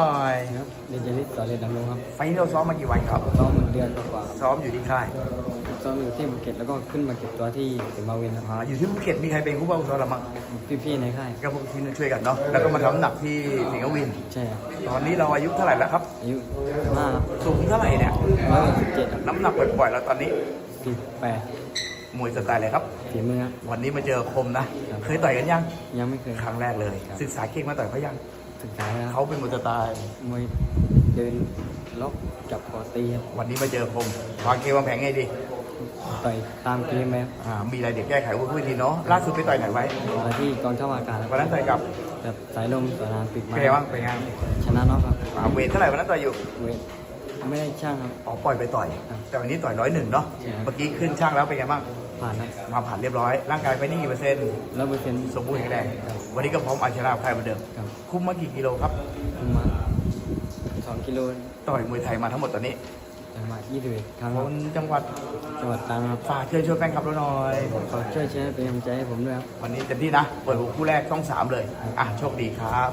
หน่อยครับเดนเจลิสต่อเรียนดำรงครับไฟล์นี้เราซ้อมมากี่วันครับซ้อมเดือนกว่าๆครับซ้อมอยู่ที่ค่ายซ้อมอยู่ที่ภูเก็ตแล้วก็ขึ้นมาเก็บตัวที่สิงห์มาวินครับอ่าอยู่ที่ภูเก็ตมีใครเป็นผู้บังคับซ้อมเราบ้างพี่ๆในค่ายก็พวกที่ช่วยกันเนาะแล้วก็มาทำน้ำหนักที่สิงห์วิน ใช่ครับตอนนี้เราอายุเท่าไหร่แล้วครับ อายุห้าครับสูงเท่าไหร่เนี่ย ร้อยสิบเจ็ดครับน้ำหนักปล่อยๆแล้วตอนนี้สิบแปดมวยสไตล์อะไรครับ ฝีมือครับ วันนี้มาเจอคมนะครับเคยต่อยกันยังยังไม่เคยครั้งแรกเลยครับศึกษาเก่งมาต่อยเขายัง ศึกษาแล้วครับเขาเป็นมวยสไตล์มวยเดินล็อกจับคอตีครับวันนี้มาเจอคมวางเกมวางแผนไงดีต่อยตามเกมไหมครับอ่ามีอะไรเดี๋ยวแก้ไขวุ้นทีเนาะล่าสุดไปต่อยไหนไว้มาที่กองทัพอากาศครับวันนั้นต่อยกับแบบสายลมสายนานปิดเป็นไม้ไงบ้างเป็นไงชนะน็อกครับอ่าเวทเท่าไหร่วันนั้นต่อยอยู่เวทไม่ได้ช่างครับอ๋อปล่อยไปต่อยครับแต่วันนี้ต่อยร้อยหนึ่งเนาะใช่ครับเมื่อกี้ขึ้นช่างแล้วเป็นไงบ้าง ผ่านครับมาผ่านเรียบร้อย ร่างกายไปนี่กี่เปอร์เซ็นต์แล้วเปอร์เซ็นต์สมบูรณ์แข็งแรงครับวันนี้ก็พร้อมเอาชนะใครเหมือนเดิมครับคุมมากี่กิโลครับประมาณสองกิโลต่อยมวยไทยมาทั้งหมดตอนนี้ประมาณยี่สิบเอ็ดครั้งคครับนจังหวัดจังหวัดตรังครับฝากเชิญชวนแฟนคลับเราหน่อยขอช่วยแชร์เป็นกำลังใจให้ผมด้วยครับวันนี้เต็มที่นะเปิดหัวคู่แรกต้องสามเลยอะโชคดีครับ